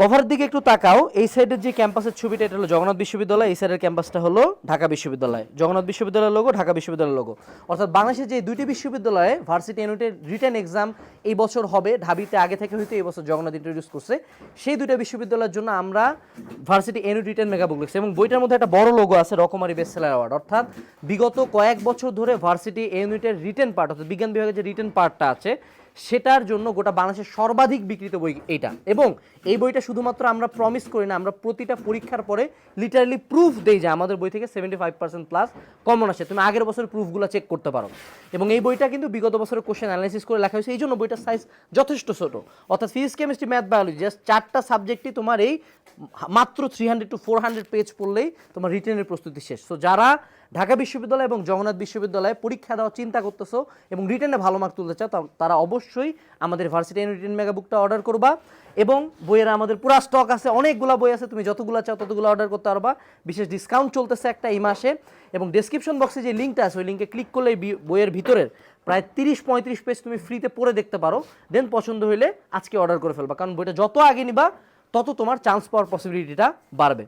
Cover দিকে একটু তাকাও, এই সাইডের যে ক্যাম্পাসের ছবিটা, এটা হলো জগন্নাথ বিশ্ববিদ্যালয়, এই সাইডের ক্যাম্পাসটা হলো ঢাকা বিশ্ববিদ্যালয়। জগন্নাথ বিশ্ববিদ্যালয়ের লোগো ঢাকা বিশ্ববিদ্যালয়ের লোগো অর্থাৎ বাংলাদেশের যে দুইটি বিশ্ববিদ্যালয়ে ভার্সিটি ইউনিটের রিটার্ন এক্সাম এই বছর হবে, ঢাবিতে আগে থেকে হয়তো এই বছর জগন্নাথ ইন্ট্রোডিউস করছে। সেই দুইটা বিশ্ববিদ্যালয়ের জন্য আমরা varsity unit written mega book লিখছি এবং বইটার মধ্যে একটা বড় লোগো আছে, রকমারি বেস্ট সেলার অ্যাওয়ার্ড অর্থাৎ বিগত কয়েক বছর ধরে ভার্সিটি ইউনিটের রিটার্ন পার্ট অর্থাৎ বিজ্ঞান বিভাগের যে রিটার্ন পার্টটা আছে সেটার জন্য গোটা বাংলাদেশের সর্বাধিক বিক্রিত বই এইটা। এবং এই বইটা শুধুমাত্র আমরা প্রমিস করি না, আমরা প্রতিটা পরীক্ষার পরে লিটারালি প্রুফ দেই যে আমাদের বই থেকে seventy five percent plus common আসে। তুমি আগের বছরের প্রুফগুলো চেক করতে পারো। এবং এই বইটা কিন্তু বিগত বছরের কোশ্চেন অ্যানালাইসিস করে লেখা হয়েছে। এই জন্য বইটার সাইজ যথেষ্ট ছোটো। অর্থাৎ physics chemistry math biology just চারটা সাবজেক্টই তোমার এই মাত্র three hundred to four hundred page পড়লেই তোমার রিটেনের প্রস্তুতি শেষ। সো যারা ঢাকা বিশ্ববিদ্যালয় এবং জগন্নাথ বিশ্ববিদ্যালয়ে পরীক্ষা দেওয়ার চিন্তা করতেছো এবং রিটেনে ভালো মার্ক তুলতে চাও তারা অবশ্যই আমাদের ভার্সিটি রিটেন মেগা বুকটা অর্ডার করবা। এবং বইয়ের আমাদের পুরা স্টক আছে, অনেকগুলো বই আছে, তুমি যতগুলো চাও ততগুলো অর্ডার করতে পারবা। বিশেষ ডিসকাউন্ট চলতেছে একটা এই মাসে। এবং ডেসক্রিপশন বক্সে যে লিঙ্কটা আছে, ওই লিঙ্কে ক্লিক করলে বইয়ের ভিতরের প্রায় তিরিশ পঁয়ত্রিশ পেজ তুমি ফ্রিতে পড়ে দেখতে পারো। দেন পছন্দ হইলে আজকে অর্ডার করে ফেলবা। কারণ বইটা যত আগে নিবা, তত তোমার চান্স পাওয়ার পসিবিলিটিটা বাড়বে।